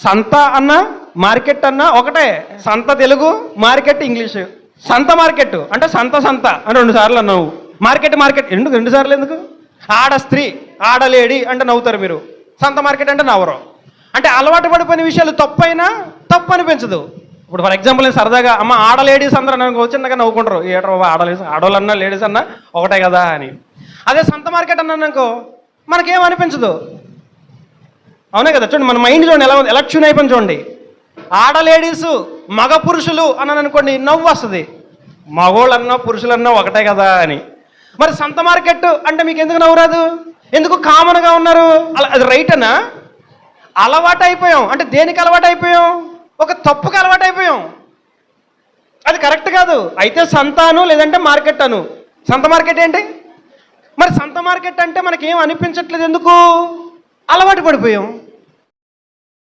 సంత అన్న మార్కెట్ అన్న ఒకటే. సంత తెలుగు మార్కెట్ ఇంగ్లీషు. సంత మార్కెట్ అంటే సంత సంత అని రెండు సార్లు అన్నావు. Market market. ఎందుకు? రెండు సార్లు ఎందుకు? ఆడ స్త్రీ ఆడలేడి అంటే నవ్వుతారు మీరు. సంత మార్కెట్ అంటే నవ్వరు. అంటే అలవాటు పడిపోయిన విషయాలు తప్పైనా తప్పు అనిపించదు ఇప్పుడు ఫర్ ఎగ్జాంపుల్ నేను సరదాగా అమ్మ ఆడ లేడీస్ అందరూ నాకు వచ్చిందాక నవ్వుకుంటారు. ఏటో ఆడ లేడీస్ ఆడవాళ్ళన్నా లేడీస్ అన్నా ఒకటే కదా అని. అదే సంత మార్కెట్ అన్నాను అనుకో మనకేం అనిపించదు? అవునా కదా? చూడండి మన మైండ్ చూడండి ఎలా ఉంది? ఎలక్షన్ అయిపోయింది చూడండి. ఆడ లేడీసు మగ పురుషులు అన్నాను అనుకోండి నవ్వు వస్తుంది. మగోళ్ళన్నా పురుషులన్నా ఒకటే కదా అని. మరి సంత మార్కెట్ అంటే మీకు ఎందుకు నవ్వు రాదు? ఎందుకు కామన్గా ఉన్నారు? అలా అది రైట్ అనా? అలవాటు అయిపోయాం. అంటే దేనికి అలవాటు అయిపోయాం? ఒక తప్పుకి అలవాటు అయిపోయాం. అది కరెక్ట్ కాదు. అయితే సంతాను లేదంటే మార్కెట్ అను సంత మార్కెట్ ఏంటి? మరి సంత మార్కెట్ అంటే మనకేం అనిపించట్లేదు ఎందుకు? అలవాటు పడిపోయాం.